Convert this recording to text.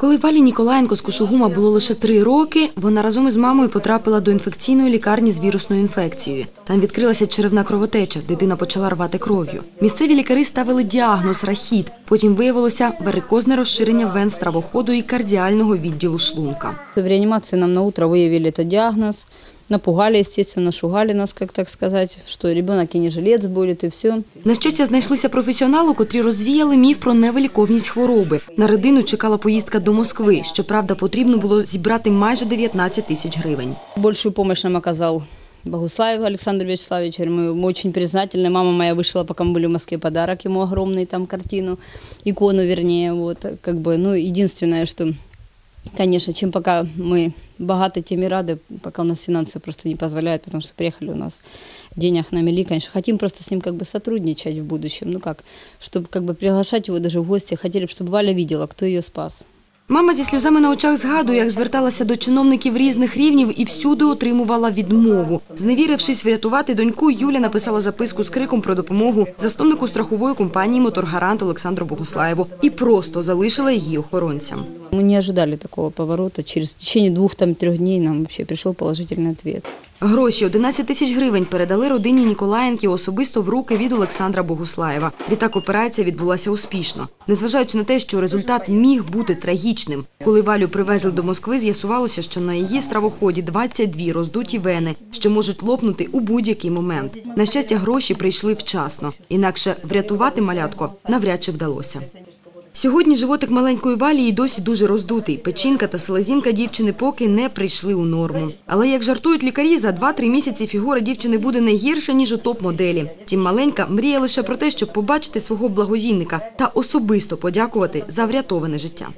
Коли Валі Ніколаєнко з Кушугума було лише три роки, вона разом із мамою потрапила до інфекційної лікарні з вірусною інфекцією. Там відкрилася черевна кровотеча, дитина почала рвати кров'ю. Місцеві лікарі ставили діагноз рахіт. Потім виявилося варикозне розширення вен стравоходу і кардіального відділу шлунка. В реанімації нам на утро виявили цей диагноз Напугали, естественно, шугали нас, как так сказать, что ребенок и не жилец будет, и все. На щастя, знайшлися професіонали, котрі розвіяли міф про невиліковність хвороби. На родину чекала поїздка до Москви. Щоправда, потрібно було зібрати майже 19 тисяч гривень. Большую помощь нам оказал Богуслаев Александр Вячеславович. Мы ему очень признательны. Мама моя вышла, пока мы были в Москве, подарок ему огромный, там картину, икону вернее. Вот, как бы, ну, единственное, что, конечно, чем пока мы богаты, тем и рады, пока у нас финансы просто не позволяют, потому что приехали у нас денег на мели, конечно. Хотим просто с ним как бы сотрудничать в будущем. Ну как, чтобы как бы приглашать его даже в гости. Хотели, бы, чтобы Валя видела, кто ее спас. Мама зі сльозами на очах згадує, як зверталася до чиновників різних рівнів і всюди отримувала відмову. Зневірившись врятувати доньку, Юля написала записку з криком про допомогу засновнику страхової компанії «Моторгарант» Олександру Богуслаєву і просто залишила її охоронцям. Мы не ожидали такого поворота. Через в течение двух-трех дней нам вообще пришел положительный ответ. Гроші 11 тисяч гривень передали родині Ніколаєнків особисто в руки від Олександра Богуслаєва. Відтак операція відбулася успішно. Незважаючи на те, що результат міг бути трагічним. Коли Валю привезли до Москви, з'ясувалося, що на її стравоході 22 роздуті вени, що можуть лопнути у будь-який момент. На щастя, гроші прийшли вчасно. Інакше врятувати малятко навряд чи вдалося. Сьогодні животик маленької валії досі дуже роздутий. Печінка та селезінка дівчини поки не прийшли у норму. Але як жартують лікарі, за 2-3 місяці фігура дівчини буде не гірша, ніж у топ-моделі. Тім маленька мріє лише про те, щоб побачити свого благодійника та особисто подякувати за врятоване життя.